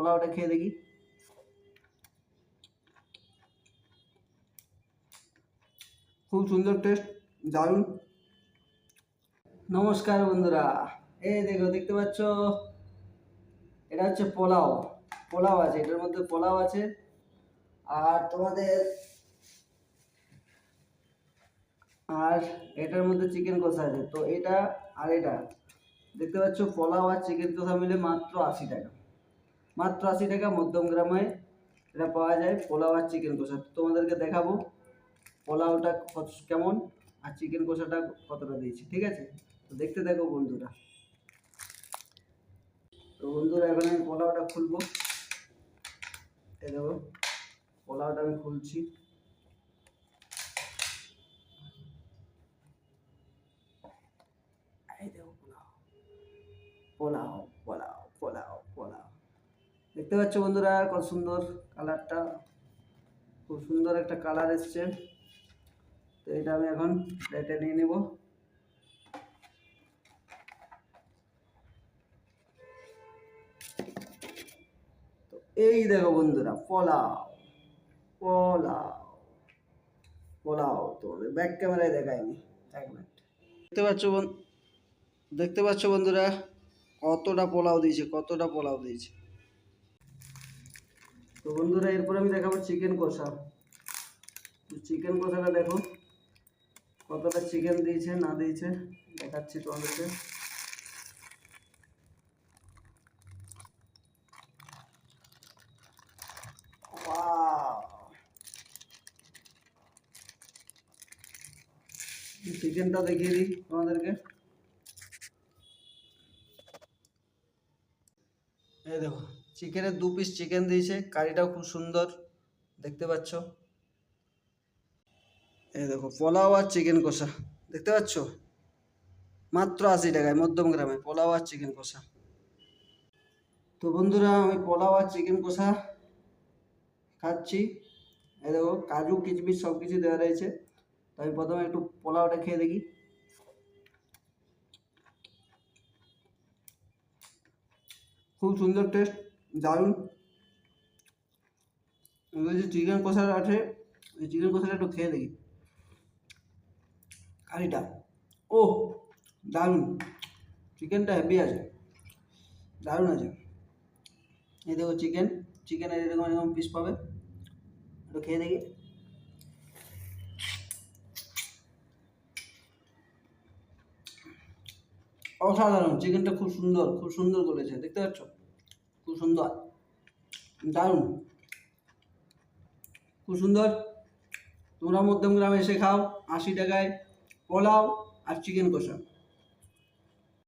পোলাওটা খেয়ে দেখি। খুব সুন্দর টেস্ট দারুণ। নমস্কার বন্ধুরা, এই দেখো, দেখতে পাচ্ছ? এটা হচ্ছে পোলাও পোলাও আছে, এটার মধ্যে পোলাও আছে। আর তোমাদের, আর এটার মধ্যে চিকেন কষা আছে, তো এটা আর এটা। দেখতে পাচ্ছ, পোলাও আর চিকেন কষা মিলে মাত্র আশি টাকা। মাত্র আশি টাকা মধ্যম গ্রামে এটা পাওয়া যায় পোলাও আর চিকেন কষা। তোমাদেরকে দেখাবো পোলাওটা কত কেমন আর চিকেন কষাটা কতটা দিয়েছি, ঠিক আছে? তো দেখতে দেখো বন্ধুরা। তো বন্ধুরা, এখন আমি পোলাওটা খুলবো। দেখো, পোলাওটা আমি খুলছি। পোলাও। পোলাও। দেখতে পাচ্ছ বন্ধুরা, কত সুন্দর কালারটা। খুব সুন্দর একটা কালার এসছে। তো এটা আমি এখন প্লেটে নিয়ে নেব। তো এই দেখো বন্ধুরা, পোলাও পোলাও পোলাও। তোমাদের ব্যাক ক্যামেরায় দেখায়নি এক মিনিট দেখতে পাচ্ছ দেখতে পাচ্ছ বন্ধুরা, কতটা পোলাও দিয়েছে, কতটা পোলাও দিয়েছে। তো বন্ধুরা, এরপর আমি দেখাবো চিকেন কষা। চিকেন কষাটা দেখো, কতটা চিকেন দিয়েছে, না দিয়েছে, দেখাচ্ছি তোমাদেরকে। চিকেনটা দেখিয়ে দিই তোমাদেরকে। এই দেখো চিকেনের দু পিস চিকেন দিয়েছে, কারিটাও খুব সুন্দর, দেখতে পাচ্ছ। এই দেখো, পোলাও আর চিকেন কষা, দেখতে পাচ্ছ? মাত্র আশি টাকায়, মধ্যম গ্রামে, পোলাও আর চিকেন কষা। তো বন্ধুরা, আমি পোলাও আর চিকেন কষা খাচ্ছি। এই দেখো, কাজু, কিচমিচ সব কিছু দেওয়া রয়েছে। তো আমি প্রথমে একটু পোলাওটা খেয়ে দেখি। খুব সুন্দর টেস্ট দারুণ। যে চিকেন কষা আছে, এই চিকেন কষাটা একটু খেয়ে দেখি। কারিটা। ও দারুণ। চিকেনটা হেভি আছে। দারুণ আছে। এই দেখো চিকেন চিকেনের এরকম এরকম পিস পাবে। একটু খেয়ে দেখি। অসাধারণ। চিকেনটা খুব সুন্দর খুব সুন্দর করেছে। দেখতে পাচ্ছ? খুব সুন্দর। দারুণ। খুব সুন্দর। তোমরা মধ্যম গ্রামে এসে খাও, আশি টাকায় পোলাও আর চিকেন কষা।